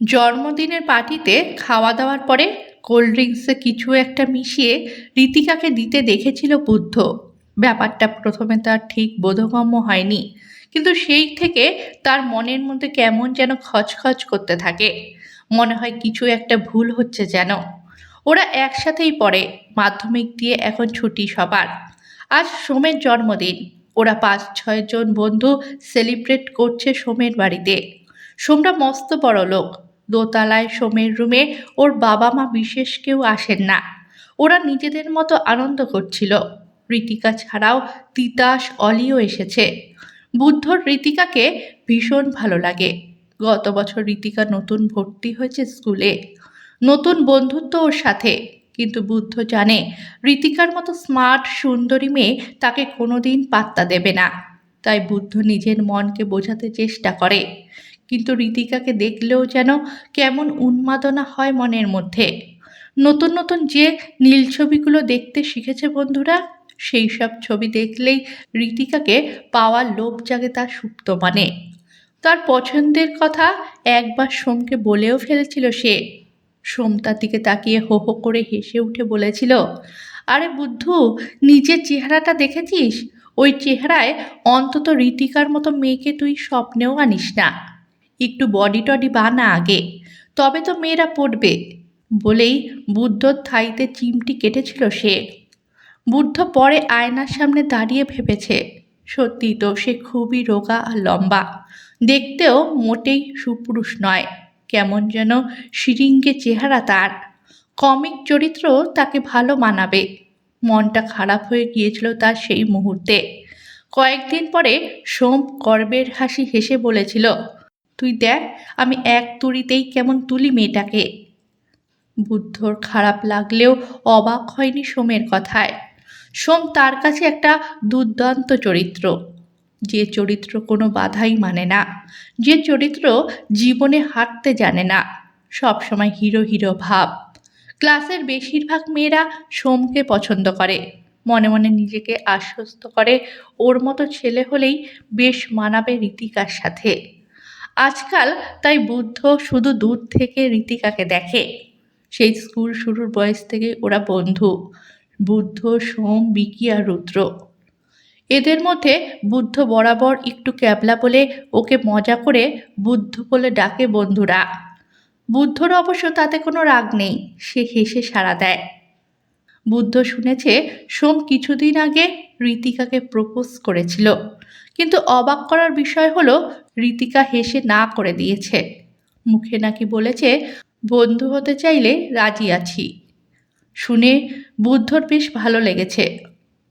জন্মদিনের পার্টিতে খাওয়া দাওয়ার পরে কোল্ড ড্রিঙ্কসে কিছু একটা মিশিয়ে রীতিকাকে দিতে দেখেছিল বুদ্ধ। ব্যাপারটা প্রথমে তার ঠিক বোধগম্য হয়নি, কিন্তু সেই থেকে তার মনের মধ্যে কেমন যেন খচখচ করতে থাকে। মনে হয় কিছু একটা ভুল হচ্ছে যেন। ওরা একসাথেই পড়ে, মাধ্যমিক দিয়ে এখন ছুটি সবার। আজ সোমের জন্মদিন, ওরা পাঁচ ছয়জন বন্ধু সেলিব্রেট করছে সোমের বাড়িতে। সোমরা মস্ত বড় লোক দোতলায় সোমের রুমে ওর বাবা মা বিশেষ কেউ আসেন না। ওরা নিজেদের মতো আনন্দ করছিল। রীতিকা ছাড়াও তিতাস, অলিও এসেছে। বুদ্ধর রীতিকাকে ভীষণ ভালো লাগে। গত বছর রীতিকা নতুন ভর্তি হয়েছে স্কুলে। নতুন বন্ধুত্ব ওর সাথে। কিন্তু বুদ্ধ জানে, রীতিকার মতো স্মার্ট, সুন্দরী মেয়ে তাকে কোনোদিন পাত্তা দেবে না। তাই বুদ্ধ নিজের মনকে বোঝাতে চেষ্টা করে। কিন্তু রীতিকাকে দেখলেও যেন কেমন উন্মাদনা হয় মনের মধ্যে। নতুন নতুন যে নীল ছবিগুলো দেখতে শিখেছে বন্ধুরা, সেই সব ছবি দেখলেই রীতিকাকে পাওয়ার লোভ জাগে তার সুপ্ত মানে। তার পছন্দের কথা একবার সোমকে বলেও ফেলেছিল সে। সোম তার দিকে তাকিয়ে হো হো করে হেসে উঠে বলেছিল, আরে বুদ্ধু, নিজের চেহারাটা দেখেছিস? ওই চেহারায় অন্তত রীতিকার মতো মেয়েকে তুই স্বপ্নেও আনিস না। একটু বডি টডি বানা আগে। তবে তো মেয়েরা পড়বে। বলেই বুদ্ধর থাইতে চিমটি কেটেছিল সে। বুদ্ধ পরে আয়নার সামনে দাঁড়িয়ে ভেবেছে সত্যি তো সে খুবই রোগা আর লম্বা। দেখতেও মোটেই সুপুরুষ নয়, কেমন যেন শিরিঙ্গে চেহারা তার। কমিক চরিত্র তাকে ভালো মানাবে। মনটা খারাপ হয়ে গিয়েছিল তার সেই মুহূর্তে। কয়েকদিন পরে সোম গর্বের হাসি হেসে বলেছিল তুই দেখ, আমি এক তুড়িতেই কেমন তুলি মেয়েটাকে। বুদ্ধর খারাপ লাগলেও অবাক হয়নি সোমের কথায়। সোম তার কাছে একটা দুর্দান্ত চরিত্র। যে চরিত্র কোনো বাধাই মানে না। যে চরিত্র জীবনে হাঁটতে জানে না। সবসময় হিরো হিরো ভাব। ক্লাসের বেশিরভাগ মেয়েরা সোমকে পছন্দ করে। মনে মনে নিজেকে আশ্বস্ত করে, ওর মতো ছেলে হলেই বেশ মানাবে রীতিকার সাথে। আজকাল তাই বুদ্ধ শুধু দূর থেকে রীতিকাকে দেখে। সেই স্কুল শুরুর বয়স থেকে ওরা বন্ধু, বুদ্ধ, সোম, বিকি আর রুদ্র। এদের মধ্যে বুদ্ধ বরাবর একটু ক্যাবলা বলে ওকে মজা করে বুদ্ধ বলে ডাকে বন্ধুরা। বুদ্ধর অবশ্য তাতে কোনো রাগ নেই, সে হেসে সাড়া দেয়। বুদ্ধ শুনেছে, সোম কিছুদিন আগে রীতিকাকে প্রপোজ করেছিল। কিন্তু অবাক করার বিষয় হলো রীতিকা হেসে না করে দিয়েছে। মুখে নাকি বলেছে, বন্ধু হতে চাইলে রাজি আছি। শুনে বুদ্ধর বেশ ভালো লেগেছে।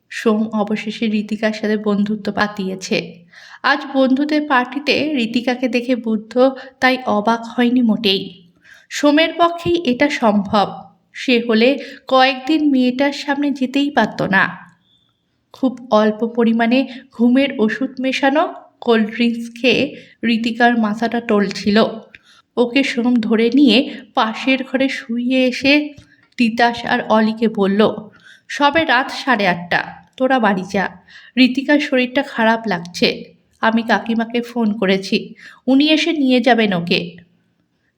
সোম অবশেষে রীতিকার সাথে বন্ধুত্ব পাতিয়েছে। আজ বন্ধুদের পার্টিতে রীতিকাকে দেখে বুদ্ধ তাই অবাক হয়নি মোটেই। সোমের পক্ষেই এটা সম্ভব। সে হলে কয়েকদিন মেয়েটার সামনে যেতেই পারত না। খুব অল্প পরিমাণে ঘুমের ওষুধ মেশানো কোল্ড ড্রিঙ্কস খেয়ে রীতিকার মাথাটা টলছিল। ওকে সোম ধরে নিয়ে পাশের ঘরে শুইয়ে এসে তিতাস আর অলিকে বলল, সবে রাত সাড়ে আটটা, তোরা বাড়ি যা। রীতিকার শরীরটা খারাপ লাগছে। আমি কাকিমাকে ফোন করেছি। উনি এসে নিয়ে যাবেন ওকে।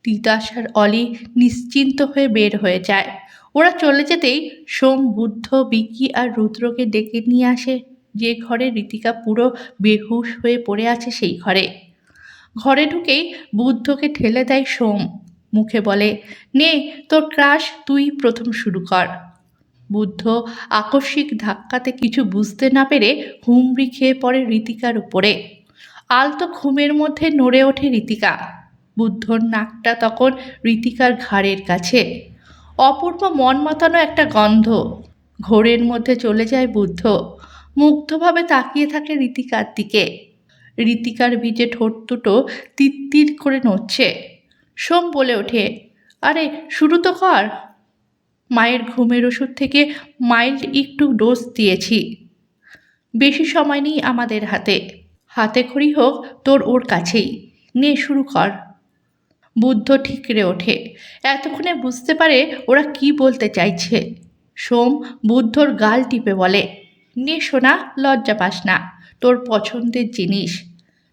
তিতাস আর অলি নিশ্চিন্ত হয়ে বের হয়ে যায়। ওরা চলে যেতেই সোম, বুদ্ধ বিকি আর রুদ্রকে ডেকে নিয়ে আসে। যে ঘরে রীতিকা পুরো বেহুশ হয়ে পড়ে আছে সেই ঘরে। ঘরে ঢুকেই বুদ্ধকে ঠেলে দেয় সোম। মুখে বলে, নে, তোর ক্রাশ, তুই প্রথম শুরু কর। বুদ্ধ আকস্মিক ধাক্কাতে কিছু বুঝতে না পেরে হুমড়ি খেয়ে পড়ে রীতিকার উপরে। আলতো ঘুমের মধ্যে নড়ে ওঠে রীতিকা। বুদ্ধর নাকটা তখন রীতিকার ঘাড়ের কাছে। অপূর্ব মন মাতানো একটা গন্ধ। ঘোরের মধ্যে চলে যায় বুদ্ধ। মুগ্ধভাবে তাকিয়ে থাকে রীতিকার দিকে। রীতিকার ভিজে ঠোঁট দুটো তিত্তির করে নড়ছে। সোম বলে ওঠে, আরে, শুরু তো কর। মায়ের ঘুমের ওষুধ থেকে মাইল্ড একটু ডোজ দিয়েছি। বেশি সময় নেই আমাদের হাতে। হাতে খড়ি হোক, তোর ওর কাছেই। নে, শুরু কর। বুদ্ধ ঠিকরে ওঠে। এতক্ষণে বুঝতে পারে ওরা কি বলতে চাইছে। সোম বুদ্ধর গাল টিপে বলে, নে শোনা লজ্জা পাস না, তোর পছন্দের জিনিস।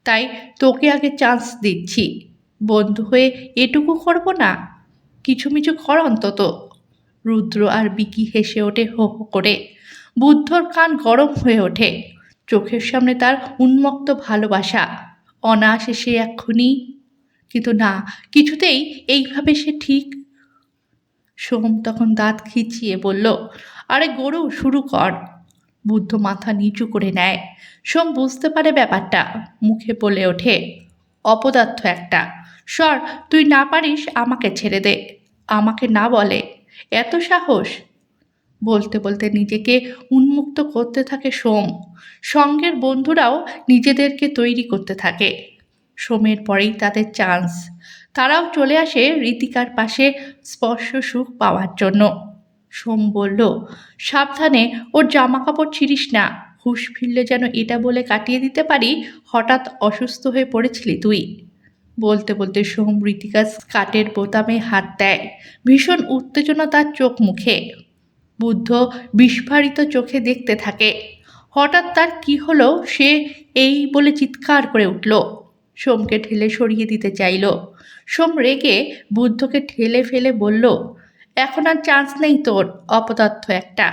তাই তোকে আগে চান্স দিচ্ছি। বন্ধু হয়ে এটুকু করব না? কিছু মিছু কর অন্তত। রুদ্র আর বিকি হেসে ওঠে হো হো করে। বুদ্ধর কান গরম হয়ে ওঠে। চোখের সামনে তার উন্মুক্ত ভালোবাসা। অনায়াসে সে এক্ষুনি কিন্তু না, কিছুতেই এইভাবে সে ঠিক। সোম তখন দাঁত খিচিয়ে বলল, আরে গরু, শুরু কর। বুদ্ধ মাথা নিচু করে নেয়। সোম বুঝতে পারে ব্যাপারটা, মুখে বলে ওঠে, অপদার্থ একটা। সর, তুই না পারিস আমাকে ছেড়ে দে। আমাকে না বলে। এত সাহস? বলতে বলতে নিজেকে উন্মুক্ত করতে থাকে সোম। সঙ্গের বন্ধুরাও নিজেদেরকে তৈরি করতে থাকে। সোমের পরেই তাদের চান্স তারাও চলে আসে ঋতিকার পাশে স্পর্শ সুখ পাওয়ার জন্য। সোম বলল, সাবধানে, ওর জামা কাপড় ছিঁড়িস না। হুশ ফিরলে যেন এটা বলে কাটিয়ে দিতে পারি, হঠাৎ অসুস্থ হয়ে পড়েছিলি তুই। বলতে বলতে সোম রীতিকার স্কার্টের বোতামে হাত দেয়। ভীষণ উত্তেজনা তার চোখ মুখে। বুদ্ধ বিস্ফারিত চোখে দেখতে থাকে। হঠাৎ তার কি হলো, সে এই বলে চিৎকার করে উঠল। সোমকে ঠেলে সরিয়ে দিতে চাইল। সোম রেগে বুদ্ধকে ঠেলে ফেলে বলল, এখন আর চান্স নেই তোর, অপদার্থ একটা।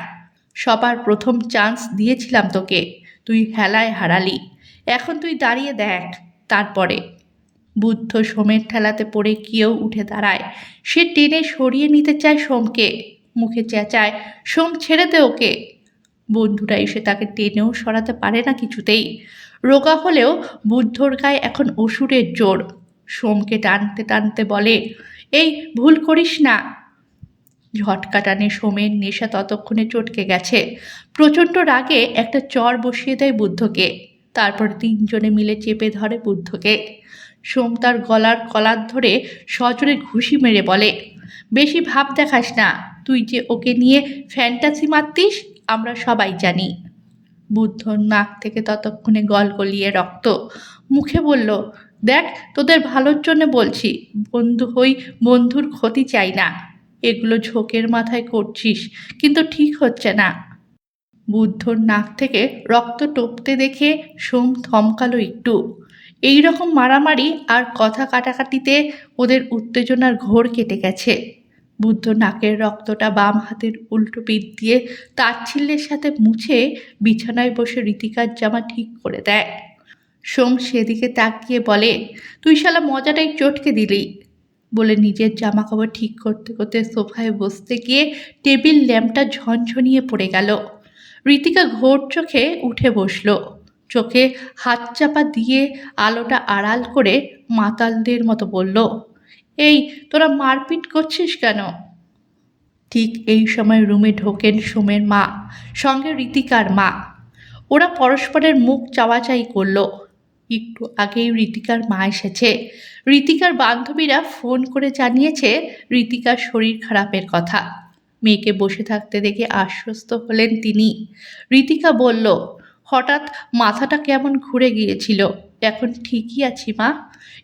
সবার প্রথম চান্স দিয়েছিলাম তোকে, তুই হেলায় হারালি। এখন তুই দাঁড়িয়ে দেখ তারপরে। বুদ্ধ সোমের ঠেলাতে পড়ে কেউ উঠে দাঁড়ায়। সে টেনে সরিয়ে নিতে চায় সোমকে। মুখে চেঁচায়, সোম, ছেড়ে দে ওকে। বন্ধুরা এসে তাকে টেনেও সরাতে পারে না কিছুতেই। রোগা হলেও বুদ্ধর গায়ে এখন অসুরের জোর। সোমকে টানতে টানতে বলে, এই ভুল করিস না। ঝটকা টানে সোমের নেশা ততক্ষণে চটকে গেছে। প্রচণ্ড রাগে একটা চর বসিয়ে দেয় বুদ্ধকে। তারপর তিনজনে মিলে চেপে ধরে বুদ্ধকে। সোম তার গলার কলার ধরে সজোরে ঘুষি মেরে বলে, বেশি ভাব দেখাস না। তুই যে ওকে নিয়ে ফ্যান্টাসি মারতিস, আমরা সবাই জানি। বুদ্ধর নাক থেকে ততক্ষণে গল গলিয়ে রক্ত। মুখে বলল, দেখ, তোদের ভালোর জন্য বলছি, বন্ধু হই, বন্ধুর ক্ষতি চাই না। এগুলো ঝোঁকের মাথায় করছিস, কিন্তু ঠিক হচ্ছে না বুদ্ধর নাক থেকে রক্ত টপতে দেখে সোম থমকালো একটু। এই রকম মারামারি আর কথা কাটাকাটিতে ওদের উত্তেজনার ঘোর কেটে গেছে। বুদ্ধ নাকের রক্তটা বাম হাতের উল্টো পিঠ দিয়ে তাচ্ছিল্যের সাথে মুছে বিছানায় বসে রীতিকার জামা ঠিক করে দেয়। সোম সেদিকে তাকিয়ে বলে, তুই শালা মজাটাই চটকে দিলি। বলে নিজের জামা কাপড় ঠিক করতে করতে সোফায় বসতে গিয়ে টেবিল ল্যাম্পটা ঝনঝনিয়ে পড়ে গেল। রীতিকা ঘোর চোখে উঠে বসল। চোখে হাত চাপা দিয়ে আলোটা আড়াল করে মাতালদের মতো বলল এই, তোরা মারপিট করছিস কেন? ঠিক এই সময় রুমে ঢোকেন সোমের মা, সঙ্গে রীতিকার মা। ওরা পরস্পরের মুখ চাওয়াচাই করল। একটু আগেই রীতিকার মা এসেছে। রীতিকার বান্ধবীরা ফোন করে জানিয়েছে রীতিকার শরীর খারাপের কথা। মেয়েকে বসে থাকতে দেখে আশ্বস্ত হলেন তিনি। রীতিকা বলল হঠাৎ মাথাটা কেমন ঘুরে গিয়েছিল। এখন ঠিকই আছি মা।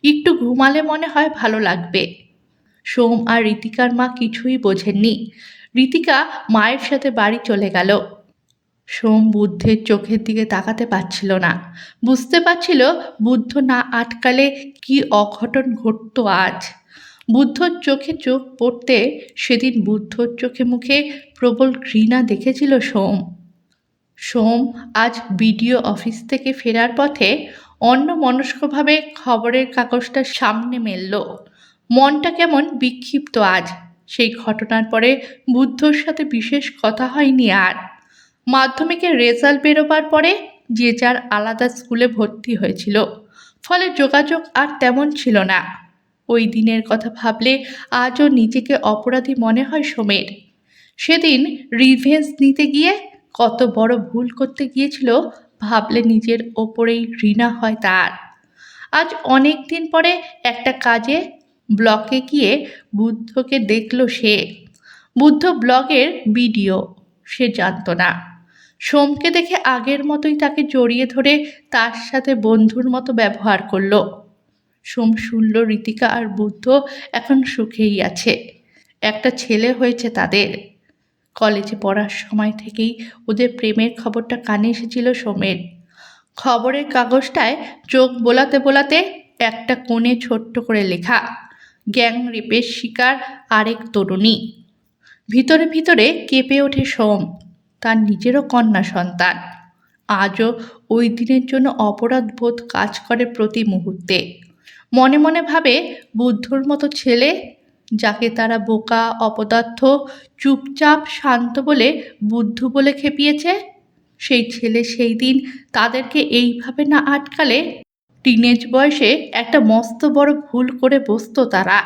একটু ঘুমালে মনে হয় ভালো লাগবে। সোম আর রীতিকার মা কিছুই বোঝেননি। রীতিকা মায়ের সাথে বাড়ি চলে গেল। সোম বুদ্ধের চোখের দিকে তাকাতে পারছিল না। বুঝতে পারছিল বুদ্ধ না আটকালে কি অঘটন ঘটতো আজ। বুদ্ধর চোখে চোখ পড়তে সেদিন বুদ্ধর চোখে মুখে প্রবল ঘৃণা দেখেছিল সোম। সোম আজ বিডিও অফিস থেকে ফেরার পথে অন্য মনস্কভাবে খবরের কাগজটা সামনে মেলল। মনটা কেমন বিক্ষিপ্ত আজ। সেই ঘটনার পরে বুদ্ধর সাথে বিশেষ কথা হয়নি আর। মাধ্যমিকের রেজাল্ট বেরোবার পরে যে যার আলাদা স্কুলে ভর্তি হয়েছিল। ফলে যোগাযোগ আর তেমন ছিল না। ওই দিনের কথা ভাবলে আজও নিজেকে অপরাধী মনে হয় সোমের। সেদিন রিভেঞ্জ নিতে গিয়ে কত বড় ভুল করতে গিয়েছিল ভাবলে নিজের ওপরেই ঘৃণা হয় তার। আজ অনেক দিন পরে একটা কাজে ব্লকে গিয়ে বুদ্ধকে দেখল সে। বুদ্ধ ব্লগের ভিডিও, সে জানতো না। সোমকে দেখে আগের মতোই তাকে জড়িয়ে ধরে তার সাথে বন্ধুর মতো ব্যবহার করল। সোম শুনল রীতিকা আর বুদ্ধ এখন সুখেই আছে। একটা ছেলে হয়েছে তাদের। কলেজে পড়ার সময় থেকেই ওদের প্রেমের খবরটা কানে এসেছিল সোমের খবরের কাগজটায় চোখ বোলাতে বোলাতে একটা কোণে ছোট্ট করে লেখা, গ্যাং রেপের শিকার আরেক তরুণী। ভিতরে ভিতরে কেঁপে ওঠে সোম, তার নিজেরও কন্যা সন্তান। আজও ওই দিনের জন্য অপরাধ বোধ কাজ করে প্রতি মুহূর্তে। মনে মনে ভাবে, বুদ্ধর মতো ছেলে যাকে তারা বোকা, অপদার্থ, চুপচাপ শান্ত বলে, বুদ্ধ বলে খেপিয়েছে? সেই ছেলে সেই দিন তাদেরকে এইভাবে না আটকালে টিনেজ বয়সে একটা মস্ত বড় ভুল করে বসত তারা।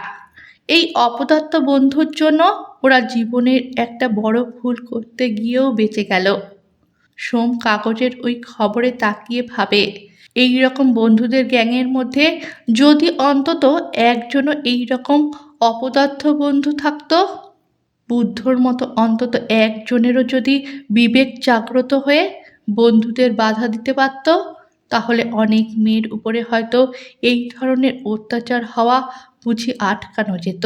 এই অপদার্থ বন্ধুর জন্য ওরা জীবনের একটা বড় ভুল করতে গিয়েও বেঁচে গেল। সোম কাগজের ওই খবরে তাকিয়ে ভাবে এই রকম বন্ধুদের গ্যাংয়ের মধ্যে যদি অন্তত একজনও এই রকম অপদার্থ বন্ধু থাকতো, বুদ্ধর মতো অন্তত একজনেরও যদি বিবেক জাগ্রত হয়ে বন্ধুদের বাধা দিতে পারত, তাহলে অনেক মেয়ের উপরে হয়তো এই ধরনের অত্যাচার হওয়া বুঝি আটকানো যেত।